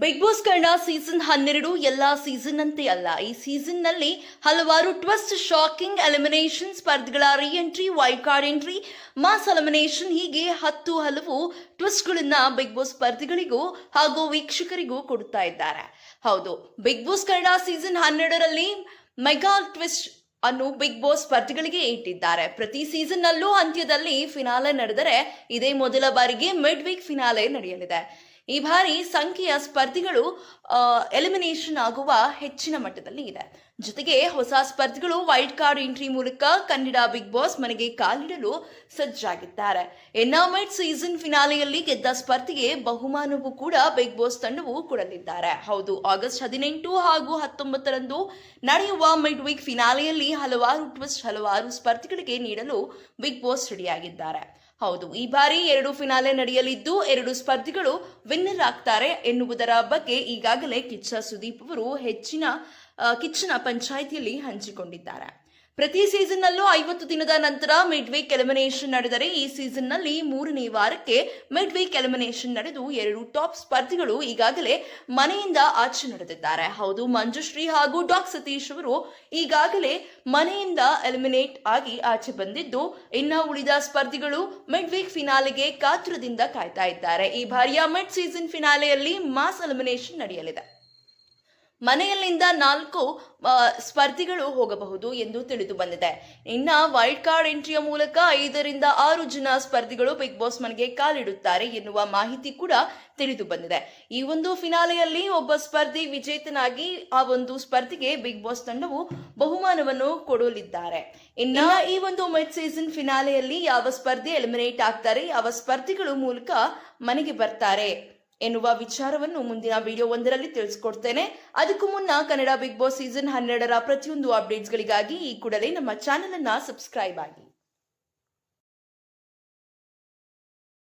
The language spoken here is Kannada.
ಬಿಗ್ ಬಾಸ್ ಕನ್ನಡ ಸೀಸನ್ ಹನ್ನೆರಡು ಎಲ್ಲಾ ಸೀಸನ್ ಅಂತೆ ಅಲ್ಲ. ಈ ಸೀಸನ್ನಲ್ಲಿ ಹಲವಾರು ಟ್ವಿಸ್ಟ್ ಶಾಕಿಂಗ್ ಎಲಿಮಿನೇಷನ್ ಸ್ಪರ್ಧೆಗಳ re entry wild card entry mass elimination ಹೀಗೆ ಹತ್ತು ಹಲವು ಟ್ವಿಸ್ಟ್ಗಳನ್ನ ಬಿಗ್ ಬಾಸ್ ಸ್ಪರ್ಧಿಗಳಿಗೂ ಹಾಗೂ ವೀಕ್ಷಕರಿಗೂ ಕೊಡುತ್ತಾ ಇದ್ದಾರೆ. ಹೌದು ಬಿಗ್ ಬಾಸ್ ಕನ್ನಡ ಸೀಸನ್ ಹನ್ನೆರಡರಲ್ಲಿ ಮೆಗಾ ಟ್ವಿಸ್ಟ್ ಅನ್ನು ಬಿಗ್ ಬಾಸ್ ಸ್ಪರ್ಧಿಗಳಿಗೆ ಇಟ್ಟಿದ್ದಾರೆ. ಪ್ರತಿ ಸೀಸನ್ ನಲ್ಲೂ ಅಂತ್ಯದಲ್ಲಿ ಫಿನಾಲೆ ನಡೆದರೆ ಇದೇ ಮೊದಲ ಬಾರಿಗೆ ಮಿಡ್ ವೀಕ್ ಫಿನಾಲೆ ನಡೆಯಲಿದೆ. ಈ ಬಾರಿ ಸಂಖ್ಯೆಯ ಸ್ಪರ್ಧಿಗಳು ಎಲಿಮಿನೇಷನ್ ಆಗುವ ಹೆಚ್ಚಿನ ಮಟ್ಟದಲ್ಲಿ ಇದೆ. ಜೊತೆಗೆ ಹೊಸ ಸ್ಪರ್ಧಿಗಳು ವೈಲ್ಡ್ ಕಾರ್ಡ್ ಎಂಟ್ರಿ ಮೂಲಕ ಕನ್ನಡ ಬಿಗ್ ಬಾಸ್ ಮನೆಗೆ ಕಾಲಿಡಲು ಸಜ್ಜಾಗಿದ್ದಾರೆ. ಎನ್ನಾಮೈಟ್ ಸೀಸನ್ ಫಿನಾಲೆಯಲ್ಲಿ ಗೆದ್ದ ಸ್ಪರ್ಧಿಗೆ ಬಹುಮಾನವೂ ಕೂಡ ಬಿಗ್ ಬಾಸ್ ತಂಡವು ಕೊಡಲಿದ್ದಾರೆ. ಹೌದು, ಆಗಸ್ಟ್ ಹದಿನೆಂಟು ಹಾಗೂ ಹತ್ತೊಂಬತ್ತರಂದು ನಡೆಯುವ ಮಿಡ್ ವೀಕ್ ಫಿನಾಲೆಯಲ್ಲಿ ಹಲವಾರು ಟ್ವಿಸ್ಟ್ ಹಲವಾರು ಸ್ಪರ್ಧಿಗಳಿಗೆ ನೀಡಲು ಬಿಗ್ ಬಾಸ್ ರೆಡಿಯಾಗಿದ್ದಾರೆ ಹೌದು, ಈ ಬಾರಿ ಎರಡು ಫಿನಾಲೆ ನಡೆಯಲಿದ್ದು ಎರಡು ಸ್ಪರ್ಧಿಗಳು ವಿನ್ನರ್ ಆಗ್ತಾರೆ ಎನ್ನುವುದರ ಬಗ್ಗೆ ಈಗಾಗಲೇ ಕಿಚ್ಚ ಸುದೀಪ್ ಅವರು ಹೆಚ್ಚಿನ ಕಿಚ್ಚನ ಪಂಚಾಯಿತಿಯಲ್ಲಿ ಹಂಚಿಕೊಂಡಿದ್ದಾರೆ. ಪ್ರತಿ ಸೀಸನ್ನಲ್ಲೂ ಐವತ್ತು ದಿನದ ನಂತರ ಮಿಡ್ ವೀಕ್ ಎಲಿಮಿನೇಷನ್ ನಡೆದರೆ ಈ ಸೀಸನ್ನಲ್ಲಿ ಮೂರನೇ ವಾರಕ್ಕೆ ಮಿಡ್ ವೀಕ್ ಎಲಿಮಿನೇಷನ್ ನಡೆದು ಎರಡು ಟಾಪ್ ಸ್ಪರ್ಧಿಗಳು ಈಗಾಗಲೇ ಮನೆಯಿಂದ ಆಚೆ ನಡೆದಿದ್ದಾರೆ. ಹೌದು, ಮಂಜುಶ್ರೀ ಹಾಗೂ ಡಾಕ್ ಸತೀಶ್ ಅವರು ಈಗಾಗಲೇ ಮನೆಯಿಂದ ಎಲಿಮಿನೇಟ್ ಆಗಿ ಆಚೆ ಬಂದಿದ್ದು, ಇನ್ನು ಉಳಿದ ಸ್ಪರ್ಧಿಗಳು ಮಿಡ್ ವೀಕ್ ಫಿನಾಲೆಗೆ ಕಾತುರದಿಂದ ಕಾಯ್ತಾ ಇದ್ದಾರೆ. ಈ ಬಾರಿಯ ಮಿಡ್ ಸೀಸನ್ ಫಿನಾಲೆಯಲ್ಲಿ ಮಾಸ್ ಎಲಿಮಿನೇಷನ್ ನಡೆಯಲಿದೆ. ಮನೆಯಲ್ಲಿಂದ ನಾಲ್ಕು ಸ್ಪರ್ಧಿಗಳು ಹೋಗಬಹುದು ಎಂದು ತಿಳಿದು ಬಂದಿದೆ. ಇನ್ನ ವೈಲ್ಡ್ ಕಾರ್ಡ್ ಎಂಟ್ರಿಯ ಮೂಲಕ ಐದರಿಂದ ಆರು ಜನ ಸ್ಪರ್ಧಿಗಳು ಬಿಗ್ ಬಾಸ್ ಮನೆಗೆ ಕಾಲಿಡುತ್ತಾರೆ ಎನ್ನುವ ಮಾಹಿತಿ ಕೂಡ ತಿಳಿದು ಬಂದಿದೆ. ಈ ಒಂದು ಫಿನಾಲೆಯಲ್ಲಿ ಒಬ್ಬ ಸ್ಪರ್ಧಿ ವಿಜೇತನಾಗಿ ಆ ಒಂದು ಸ್ಪರ್ಧಿಗೆ ಬಿಗ್ ಬಾಸ್ ತಂಡವು ಬಹುಮಾನವನ್ನು ಕೊಡಲಿದ್ದಾರೆ. ಇನ್ನ ಈ ಒಂದು ಮಿಡ್ ಸೀಸನ್ ಫಿನಾಲೆಯಲ್ಲಿ ಯಾವ ಸ್ಪರ್ಧಿ ಎಲಿಮಿನೇಟ್ ಆಗ್ತಾರೆ ಯಾವ ಸ್ಪರ್ಧಿಗಳು ಮೂಲಕ ಮನೆಗೆ ಬರ್ತಾರೆ? ಎನ್ನುವ ವಿಚಾರವನ್ನು ಮುಂದಿನ ವಿಡಿಯೋ ಒಂದರಲ್ಲಿ ತಿಳಿಸ್ಕೊಡ್ತೇನೆ. ಅದಕ್ಕೂ ಮುನ್ನ ಕನ್ನಡ ಬಿಗ್ ಬಾಸ್ ಸೀಸನ್ ಹನ್ನೆರಡರ ಪ್ರತಿಯೊಂದು ಅಪ್ಡೇಟ್ಸ್ಗಳಿಗಾಗಿ ಈ ಕೂಡಲೇ ನಮ್ಮ ಚಾನೆಲ್ ಅನ್ನ ಸಬ್ಸ್ಕ್ರೈಬ್ ಆಗಿ.